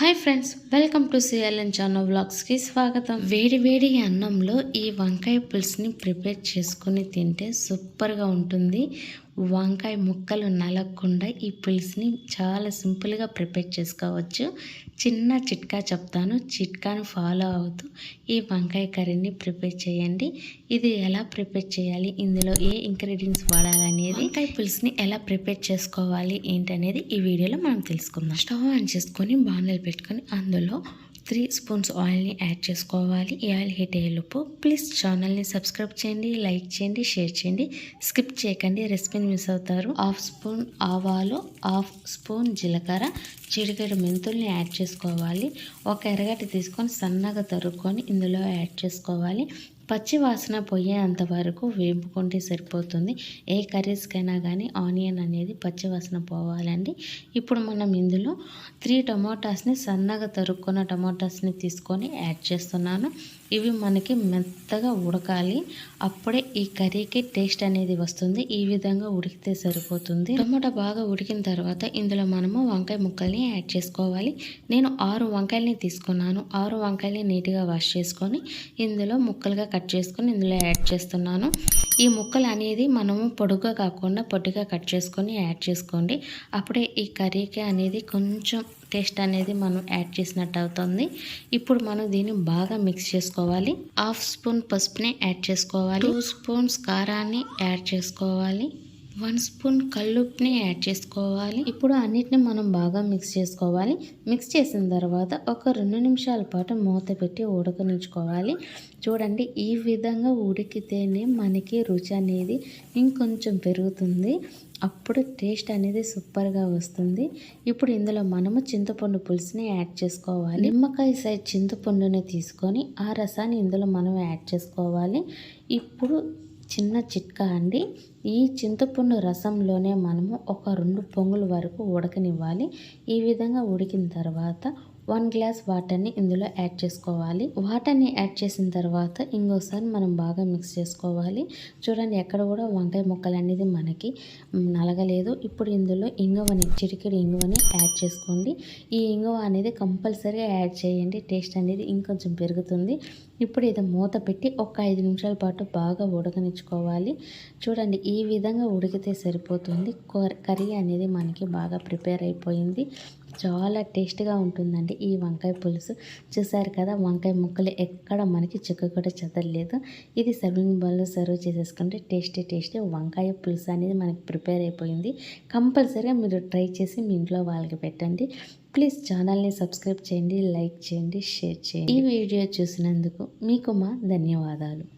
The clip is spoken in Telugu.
Hi friends welcome to C L N చానో వ్లాగ్స్కి స్వాగతం. వేడి వేడి అన్నంలో ఈ వంకాయ పులుసుని ప్రిపేర్ చేసుకొని తింటే సూపర్గా ఉంటుంది. వంకాయ ముక్కలు నలగకుండా ఈ పులుసుని చాలా సింపుల్గా ప్రిపేర్ చేసుకోవచ్చు. చిన్న చిట్కా చెప్తాను. చిట్కాను ఫాలో అవుతూ ఈ వంకాయ కర్రీని ప్రిపేర్ చేయండి. ఇది ఎలా ప్రిపేర్ చేయాలి? ఇందులో ఏ ఇంగ్రీడియంట్స్ వాడాలనేది వంకాయ పులుసుని ఎలా ప్రిపేర్ చేసుకోవాలి ఏంటనేది ఈ వీడియోలో మనం తెలుసుకుందాం. స్టవ్ ఆన్ చేసుకొని బాణలు పెట్టుకొని అందులో త్రీ స్పూన్స్ ఆయిల్ని యాడ్ చేసుకోవాలి. ఈ ఆయిల్ హీట్ అయ్యేలోపు ప్లీజ్ ఛానల్ని సబ్స్క్రైబ్ చేయండి లైక్ చేయండి షేర్ చేయండి. స్కిప్ చేయకండి రెసిపీని మిస్ అవుతారు. హాఫ్ స్పూన్ ఆవాలు హాఫ్ స్పూన్ జీలకర్ర జీడిగడ్డ మెంతుల్ని యాడ్ చేసుకోవాలి. ఒక ఎరగటి తీసుకొని సన్నగా తరుక్కొని ఇందులో యాడ్ చేసుకోవాలి. పచ్చి వాసన పోయేంత వరకు వేపుకుంటే సరిపోతుంది. ఏ కర్రీస్కైనా కానీ ఆనియన్ అనేది పచ్చి వాసన పోవాలండి. ఇప్పుడు మనం ఇందులో త్రీ టమాటాస్ని సన్నగా తరుక్కున్న టమాటాస్ని తీసుకొని యాడ్ చేస్తున్నాను. ఇవి మనకి మెత్తగా ఉడకాలి. అప్పుడే ఈ కర్రీకి టేస్ట్ అనేది వస్తుంది. ఈ విధంగా ఉడికితే సరిపోతుంది. టమాటా బాగా ఉడికిన తర్వాత ఇందులో మనము వంకాయ ముక్కల్ని యాడ్ చేసుకోవాలి. నేను ఆరు వంకాయలని తీసుకున్నాను. ఆరు వంకాయలని నీట్గా వాష్ చేసుకొని ఇందులో ముక్కలుగా కట్ చేసుకొని ఇందులో యాడ్ చేస్తున్నాను. ఈ ముక్కలు అనేది మనము పొడుగా కాకుండా పొట్టిగా కట్ చేసుకొని యాడ్ చేసుకోండి. అప్పుడే ఈ కర్రీకి అనేది కొంచెం టేస్ట్ అనేది మనం యాడ్ చేసినట్టు అవుతుంది. ఇప్పుడు మనం దీన్ని బాగా మిక్స్ చేసుకోవాలి. హాఫ్ స్పూన్ పసుపుని యాడ్ చేసుకోవాలి. టూ స్పూన్స్ కారాన్ని యాడ్ చేసుకోవాలి. వన్ స్పూన్ కల్లుప్ని యాడ్ చేసుకోవాలి. ఇప్పుడు అన్నిటిని మనం బాగా మిక్స్ చేసుకోవాలి. మిక్స్ చేసిన తర్వాత ఒక రెండు నిమిషాల పాటు మూత పెట్టి ఉడకనించుకోవాలి చూడండి ఈ విధంగా ఉడికితేనే మనకి రుచి అనేది ఇంకొంచెం పెరుగుతుంది. అప్పుడు టేస్ట్ అనేది సూపర్గా వస్తుంది. ఇప్పుడు ఇందులో మనము చింతపండు పులుసుని యాడ్ చేసుకోవాలి. నిమ్మకాయ సైజ్ చింతపండుని తీసుకొని ఆ రసాన్ని ఇందులో మనం యాడ్ చేసుకోవాలి. ఇప్పుడు చిన్న చిట్కా అండి. ఈ చింతపండు రసంలోనే మనము ఒక రెండు పొంగుల వరకు ఉడకనివ్వాలి. ఈ విధంగా ఉడికిన తర్వాత వన్ గ్లాస్ వాటర్ని ఇందులో యాడ్ చేసుకోవాలి. వాటర్ని యాడ్ చేసిన తర్వాత ఇంకోసారి మనం బాగా మిక్స్ చేసుకోవాలి. చూడండి ఎక్కడ కూడా వంకాయ ముక్కలు అనేది మనకి నలగలేదు. ఇప్పుడు ఇందులో ఇంగువని చిటికెడు ఇంగువని యాడ్ చేసుకోండి. ఈ ఇంగువ అనేది కంపల్సరీగా యాడ్ చేయండి. టేస్ట్ అనేది ఇంకొంచెం పెరుగుతుంది. ఇప్పుడు ఇది మూత పెట్టి ఒక ఐదు నిమిషాల పాటు బాగా ఉడకనిచ్చుకోవాలి. చూడండి ఈ విధంగా ఉడికితే సరిపోతుంది. కర్రీ అనేది మనకి బాగా ప్రిపేర్ అయిపోయింది. చాలా టేస్ట్గా ఉంటుందండి. ఈ వంకాయ పులుసు. చూసారు కదా వంకాయ ముక్కలు ఎక్కడ మనకి చిక్క కూడా చెదరలేదు. ఇది సర్వింగ్ బౌల్లో సర్వ్ చేసేసుకుంటే టేస్టీ టేస్టీ వంకాయ పులుసు అనేది మనకి ప్రిపేర్ అయిపోయింది. కంపల్సరీగా మీరు ట్రై చేసి మీ ఇంట్లో వాళ్ళకి పెట్టండి. ప్లీజ్ ఛానల్ని సబ్స్క్రైబ్ చేయండి లైక్ చేయండి షేర్ చేయండి. ఈ వీడియో చూసినందుకు మీకు మా ధన్యవాదాలు.